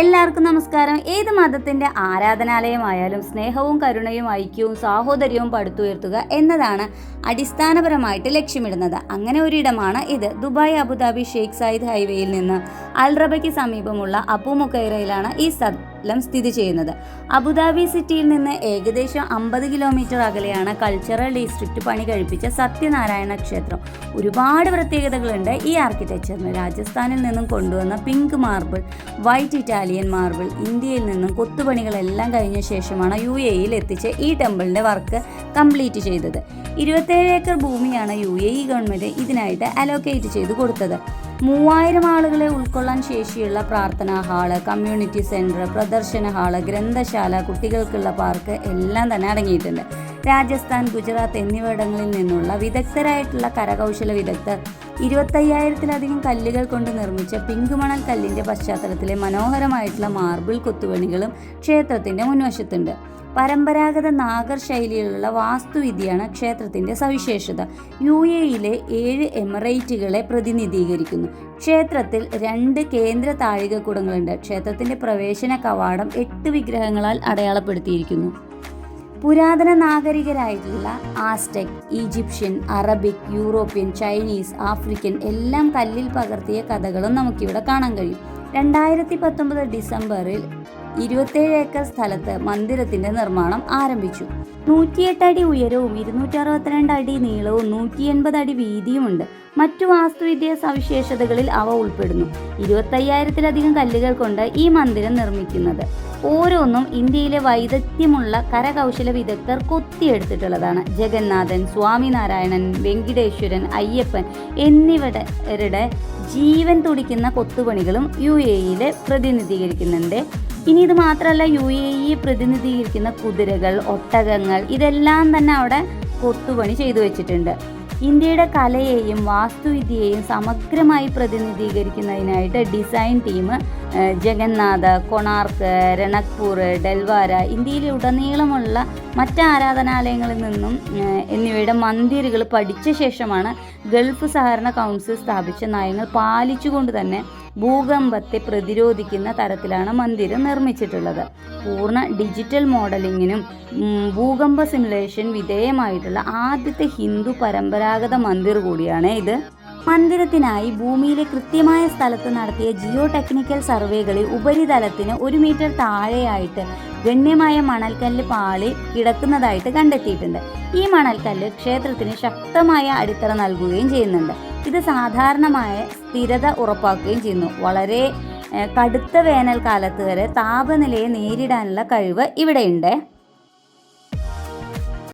എല്ലാവർക്കും നമസ്കാരം. ഏത് മതത്തിന്റെ ആരാധനാലയമായാലും സ്നേഹവും കരുണയും ഐക്യവും സാഹോദര്യവും പടുത്തുയർത്തുക എന്നതാണ് അടിസ്ഥാനപരമായിട്ട് ലക്ഷ്യമിടുന്നത്. അങ്ങനെ ഒരിടമാണ് ഇത്. ദുബായ് അബുദാബി ഷെയ്ഖ് സായിദ് ഹൈവേയിൽ നിന്ന് അൽറബയ്ക്ക് സമീപമുള്ള അബു മുക്കൈറയിലാണ് ഈ സ്ഥലം സ്ഥിതി ചെയ്യുന്നത്. അബുദാബി സിറ്റിയിൽ നിന്ന് ഏകദേശം അമ്പത് കിലോമീറ്റർ അകലെയാണ് കൾച്ചറൽ ഡിസ്ട്രിക്റ്റ് പണി കഴിപ്പിച്ച സത്യനാരായണ ക്ഷേത്രം. ഒരുപാട് പ്രത്യേകതകളുണ്ട് ഈ ആർക്കിടെക്ചറിന് രാജസ്ഥാനിൽ നിന്നും കൊണ്ടുവന്ന pink marble white Italian marble ഇന്ത്യയിൽ നിന്നും കൊത്തുപണികളെല്ലാം കഴിഞ്ഞ ശേഷമാണ് യു എയിൽ എത്തിച്ച് ഈ ടെമ്പിളിന്റെ വർക്ക് കംപ്ലീറ്റ് ചെയ്തത്. ഇരുപത്തേഴ് ഏക്കർ ഭൂമിയാണ് യു എ ഇ ഗവൺമെന്റ് ഇതിനായിട്ട് അലോക്കേറ്റ് ചെയ്ത് കൊടുത്തത്. മൂവായിരം ആളുകളെ ഉൾക്കൊള്ളാൻ ശേഷിയുള്ള പ്രാർത്ഥനാ ഹാൾ കമ്മ്യൂണിറ്റി സെന്റർ പ്രദർശന ഹാൾ ഗ്രന്ഥശാല കുട്ടികൾക്കുള്ള പാർക്ക് എല്ലാം തന്നെ അടങ്ങിയിട്ടുണ്ട്. രാജസ്ഥാൻ ഗുജറാത്ത് എന്നിവിടങ്ങളിൽ നിന്നുള്ള വിദഗ്ധരായിട്ടുള്ള കരകൗശല വിദഗ്ധർ ഇരുപത്തയ്യായിരത്തിലധികം കല്ലുകൾ കൊണ്ട് നിർമ്മിച്ച പിങ്ക് മണൽ കല്ലിന്റെ പശ്ചാത്തലത്തിലെ മനോഹരമായിട്ടുള്ള മാർബിൾ കൊത്തുപണികളും ക്ഷേത്രത്തിന്റെ മുൻവശത്തുണ്ട്. പരമ്പരാഗത നാഗർ ശൈലിയിലുള്ള വാസ്തുവിദ്യയാണ് ക്ഷേത്രത്തിന്റെ സവിശേഷത. യു എയിലെ ഏഴ് എമിറേറ്റുകളെ പ്രതിനിധീകരിക്കുന്നു. ക്ഷേത്രത്തിൽ രണ്ട് കേന്ദ്ര താഴികക്കുടങ്ങളുണ്ട്. ക്ഷേത്രത്തിന്റെ പ്രവേശന കവാടം എട്ട് വിഗ്രഹങ്ങളാൽ അടയാളപ്പെടുത്തിയിരിക്കുന്നു. പുരാതന നാഗരികരായിട്ടുള്ള Aztec Egyptian Arabic European Chinese African എല്ലാം കല്ലിൽ പകർത്തിയ കഥകളും നമുക്കിവിടെ കാണാൻ കഴിയും. രണ്ടായിരത്തി പത്തൊമ്പത് ഡിസംബറിൽ ഇരുപത്തേഴ് ഏക്കർ സ്ഥലത്ത് മന്ദിരത്തിന്റെ നിർമ്മാണം ആരംഭിച്ചു. നൂറ്റിയെട്ട് അടി ഉയരവും ഇരുന്നൂറ്റി അറുപത്തിരണ്ട് അടി നീളവും നൂറ്റി എൺപത് അടി വീതിയുമുണ്ട്. മറ്റു വാസ്തുവിദ്യ സവിശേഷതകളിൽ അവ ഉൾപ്പെടുന്നു. ഇരുപത്തയ്യായിരത്തിലധികം കല്ലുകൾ കൊണ്ട് ഈ മന്ദിരം നിർമ്മിക്കുന്നത്. ഓരോന്നും ഇന്ത്യയിലെ വൈദഗ്ധ്യമുള്ള കരകൗശല വിദഗ്ധർ കൊത്തിയെടുത്തിട്ടുള്ളതാണ്. ജഗന്നാഥൻ സ്വാമിനാരായണൻ വെങ്കിടേശ്വരൻ അയ്യപ്പൻ എന്നിവരുടെ ജീവൻ തുടിക്കുന്ന കൊത്തുപണികളും യു എ ഇയിലെ പ്രതിനിധീകരിക്കുന്നുണ്ട്. ഇനി ഇത് മാത്രമല്ല യു എ ഇ പ്രതിനിധീകരിക്കുന്ന കുതിരകൾ ഒട്ടകങ്ങൾ ഇതെല്ലാം തന്നെ അവിടെ കൊത്തുപണി ചെയ്തു വെച്ചിട്ടുണ്ട്. ഇന്ത്യയുടെ കലയെയും വാസ്തുവിദ്യയെയും സമഗ്രമായി പ്രതിനിധീകരിക്കുന്നതിനായിട്ട് ഡിസൈൻ ടീം ജഗന്നാഥ് കൊണാർക്ക് രണക്പൂർ ഡെൽവാര ഇന്ത്യയിലെ ഉടനീളമുള്ള മറ്റ് ആരാധനാലയങ്ങളിൽ നിന്നും എന്നിവയുടെ മന്ദിരുകൾ പഠിച്ച ശേഷമാണ് ഗൾഫ് സഹകരണ കൗൺസിൽ സ്ഥാപിച്ച നയങ്ങൾ പാലിച്ചുകൊണ്ട് തന്നെ ഭൂകമ്പത്തെ പ്രതിരോധിക്കുന്ന തരത്തിലാണ് മന്ദിരം നിർമ്മിച്ചിട്ടുള്ളത്. പൂർണ ഡിജിറ്റൽ മോഡലിങ്ങിനും ഭൂകമ്പ സിമുലേഷൻ വിധേയമായിട്ടുള്ള ആദ്യത്തെ ഹിന്ദു പരമ്പരാഗത മന്ദിർ കൂടിയാണ് ഇത്. മന്ദിരത്തിനായി ഭൂമിയിലെ കൃത്യമായ സ്ഥലത്ത് നടത്തിയ ജിയോ ടെക്നിക്കൽ സർവേകളിൽ ഉപരിതലത്തിന് ഒരു മീറ്റർ താഴെയായിട്ട് ഗണ്യമായ മണൽക്കല്ല് പാളി കിടക്കുന്നതായിട്ട് കണ്ടെത്തിയിട്ടുണ്ട്. ഈ മണൽക്കല്ല് ക്ഷേത്രത്തിന് ശക്തമായ അടിത്തറ നൽകുകയും ചെയ്യുന്നുണ്ട്. ഇത് സാധാരണമായ സ്ഥിരത ഉറപ്പാക്കുകയും ചെയ്യുന്നു. വളരെ കടുത്ത വേനൽക്കാലത്ത് വരെ താപനിലയെ നേരിടാനുള്ള കഴിവ് ഇവിടെയുണ്ട്.